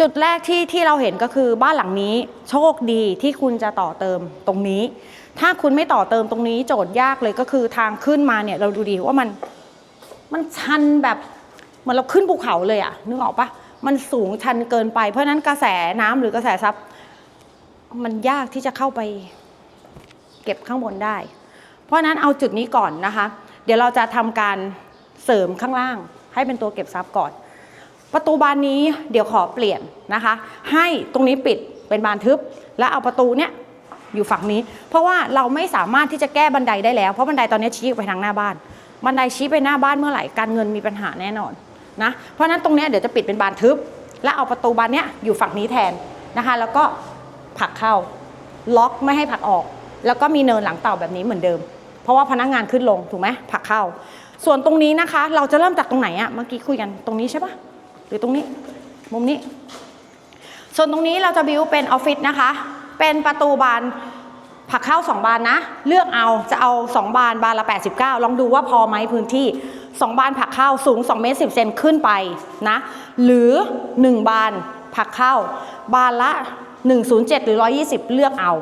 จุดแรกที่ที่เราเห็นก็คือบ้านหลังนี้โชคดีที่คุณจะต่อเติมตรงนี้ ถ้าคุณไม่ต่อเติมตรงนี้โจทย์ยากเลยก็คือทางขึ้นมาเนี่ยเราดูดีว่ามันมันชันแบบเหมือนเราขึ้นภูเขาเลยอะนึกออกปะมันสูงชันเกินไป เพราะนั้นกระแสน้ำหรือกระแสซับมันยากที่จะเข้าไปเก็บข้างบนได้ เพราะนั้นเอาจุดนี้ก่อนนะคะ เดี๋ยวเราจะทำการเสริมข้างล่าง ให้เป็นตัวเก็บซับก่อน ประตูบานนี้เดี๋ยวขอเปลี่ยนนะคะ ให้ตรงนี้ปิดเป็นบานทึบ แล้วเอาประตูเนี้ยอยู่ฝั่งนี้ เพราะว่าเราไม่สามารถที่จะแก้บันไดได้แล้วเพราะบันไดตอนนี้ชี้ไปทางหน้าบ้าน บันไดชี้ไปหน้าบ้านเมื่อไหร่การเงินมีปัญหาแน่นอนนะเพราะนั้นตรงเนี้ยเดี๋ยวจะปิดเป็นบานทึบ แล้วเอาประตูบานเนี้ยอยู่ฝั่งนี้แทนนะคะ แล้วก็ผักเข้าล็อกไม่ให้ผักออก แล้วก็มีเนินหลังเต่าแบบนี้เหมือนเดิม เพราะว่าพนักงานขึ้นลงถูกไหมผักเข้า ส่วนตรงนี้นะคะ เราจะเริ่มจากตรงไหนอะเมื่อกี้คุยกันตรงนี้ใช่ปะ หรือตรงนี้ มุมนี้ ส่วนตรงนี้เราจะบิวเป็นออฟฟิศนะคะ เป็นประตูบานผักเข้า2บานนะ เลือกเอาจะเอา 2 บานบานละ 89 ลองดูว่าพอไหมพื้นที่ 2 บานผักเข้าสูง2เมตร10เซนขึ้นไปนะ หรือ 1 บานผักเข้าบานละ 107 หรือ 120 เลือกเอา